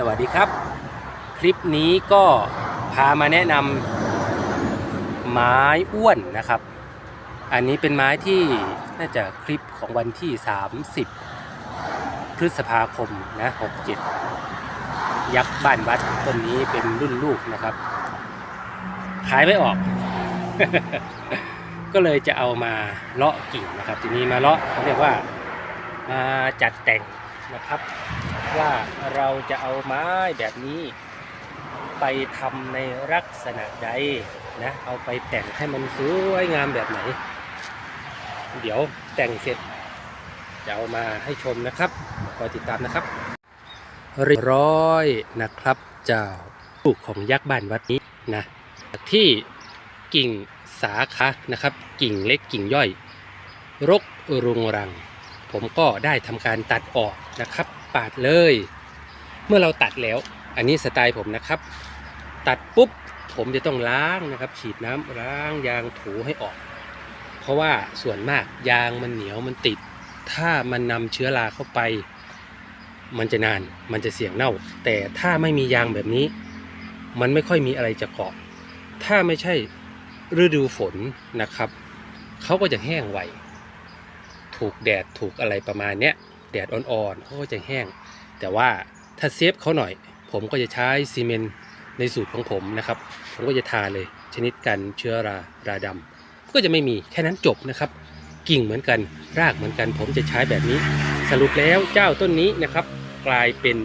สวัสดีครับ คลิปนี้ก็พามาแนะนำไม้อ้วนนะครับ อันนี้เป็นไม้ที่น่าจะคลิปของวันที่ 30 พฤษภาคมนะ67 ยักษ์บ้านวัดต้นนี้เป็นรุ่นลูกนะครับ ขายไม่ออก ก็เลยจะเอามาเลาะกิ่งนะครับ ทีนี้มาเลาะเขาเรียกว่ามาจัดแต่งนะครับ ว่าเราจะเอาไม้แบบนี้ ไปทำในลักษณะใดนะเอาไปแต่งให้มันสวยงามแบบไหน เดี๋ยวแต่งเสร็จจะเอามาให้ชมนะครับคอยติดตามนะครับเรียบร้อยนะครับเจ้าลูกของยักษ์บ้านวัดนี้นะที่กิ่งสาขานะครับ กิ่งเล็กกิ่งย่อย รกรุงรัง ผมก็ได้ทำการตัดออกนะครับ ปาดเลย เมื่อเราตัดแล้ว อันนี้สไตล์ผมนะครับ ตัดปุ๊บผมจะต้องล้างนะครับ ฉีดน้ำล้างยางถูให้ออก เพราะว่าส่วนมากยางมันเหนียวมันติด ถ้ามันนำเชื้อราเข้าไป มันจะนานมันจะเสี่ยงเน่า แต่ถ้าไม่มียางแบบนี้ มันไม่ค่อยมีอะไรจะเกาะ ถ้าไม่ใช่ฤดูฝนนะครับเขาก็จะแห้งไวถูกแดดถูกอะไรประมาณเนี้ย แดดอ่อนๆเขาก็จะแห้ง แต่ว่าถ้าเซฟเขาหน่อย ผมก็จะใช้ซีเมนต์ในสูตรของผมนะครับ ผมก็จะทาเลยชนิดกันเชื้อราราดำก็จะไม่มีแค่นั้นจบนะครับ กิ่งเหมือนกันรากเหมือนกัน ผมจะใช้แบบนี้ สรุปแล้วเจ้าต้นนี้นะครับ กลายเป็น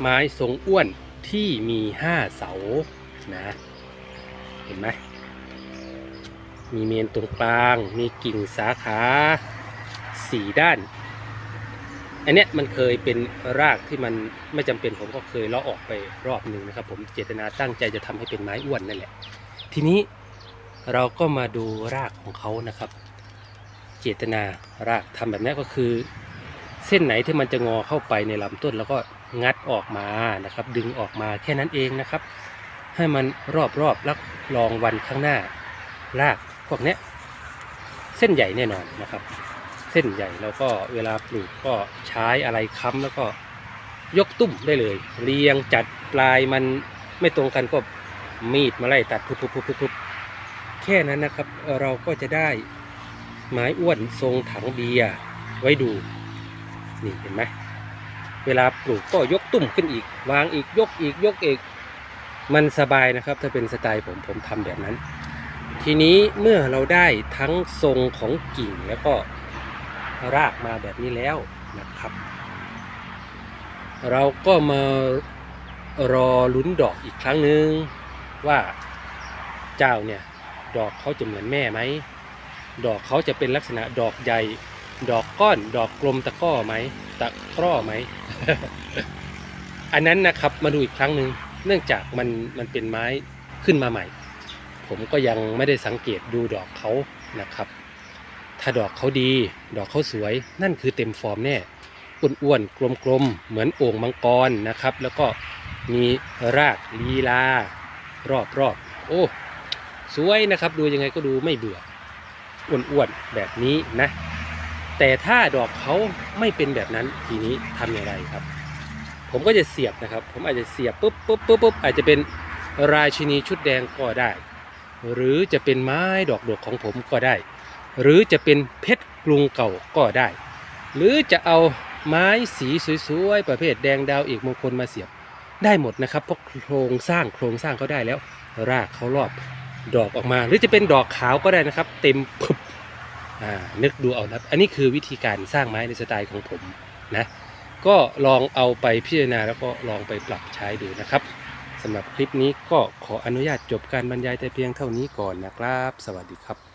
ไม้ทรงอ้วนที่มีห้าเสานะเห็นไหมมีเมนตรงกลาง มีกิ่งสาขาสี่ด้าน อันเนี้ยมันเคยเป็นรากที่มันไม่จำเป็นผมก็เคยเลาะออกไปรอบหนึ่งนะครับ ผมเจตนาตั้งใจจะทำให้เป็นไม้อ้วนนั่นแหละ ทีนี้เราก็มาดูรากของเขานะครับ เจตนารากทำแบบนี้ก็คือ เส้นไหนที่มันจะงอเข้าไปในลำต้น แล้วก็งัดออกมานะครับ ดึงออกมาแค่นั้นเองนะครับ ให้มันรอบๆแล้วลองวันข้างหน้า รากพวกเนี้ยเส้นใหญ่แน่นอนนะครับ เส้นใหญ่แล้วก็เวลาปลูกก็ใช้อะไรค้ำแล้วก็ยกตุ้มได้เลย เรียงจัดปลายมันไม่ตรงกันก็มีดมาไล่ตัดทุบๆๆๆแค่นั้นนะครับเราก็จะได้ไม้อ้วนทรงถังเบียร์ไว้ดูนี่เห็นไหมเวลาปลูกก็ยกตุ้มขึ้นอีก วางอีกยกอีกยกอีกมันสบายนะครับ ถ้าเป็นสไตล์ผมผมทำแบบนั้น ทีนี้เมื่อเราได้ทั้งทรงของกิ่งแล้วก็ รากมาแบบนี้แล้วนะครับ เราก็มารอลุ้นดอกอีกครั้งหนึ่งว่าเจ้าเนี่ยดอกเขาจะเหมือนแม่ไหม ดอกเขาจะเป็นลักษณะดอกใหญ่ ดอกก้อน ดอกกลมตะก้อไหม ตะกร้อไหม อันนั้นนะครับมาดูอีกครั้งหนึ่ง เนื่องจากมันมันเป็นไม้ขึ้นมาใหม่ ผมก็ยังไม่ได้สังเกตดูดอกเขานะครับ ถ้าดอกเขาดี ดอกเขาสวย นั่นคือเต็มฟอร์มแน่อ้วนๆกลมๆ เหมือนโอ่งมังกรนะครับ แล้วก็มีรากลีลารอบๆโอ้สวยนะครับ ดูยังไงก็ดูไม่เบื่ออ้วนๆแบบนี้นะ แต่ถ้าดอกเขาไม่เป็นแบบนั้นทีนี้ทำอย่างไรครับ ผมก็จะเสียบนะครับ ผมอาจจะเสียบปุ๊บปุ๊บปุ๊บปุ๊บอาจจะเป็นราชินีชุดแดงก็ได้ หรือจะเป็นไม้ดอกดกของผมก็ได้ หรือจะเป็นเพชรกรุงเก่าก็ได้ หรือจะเอาไม้สีสวยๆประเภทแดงดาวเอกมงคลมาเสียบ ได้หมดนะครับเพราะโครงสร้างโครงสร้างเขาได้แล้ว รากเขารอบดอกออกมา หรือจะเป็นดอกขาวก็ได้นะครับ เต็มพึบอ่านึกดูเอาครับ อันนี้คือวิธีการสร้างไม้ในสไตล์ของผมนะก็ลองเอาไปพิจารณาแล้วก็ลองไปปรับใช้ดูนะครับสำหรับคลิปนี้ก็ขออนุญาตจบการบรรยายแต่เพียงเท่านี้ก่อนนะครับ สวัสดีครับ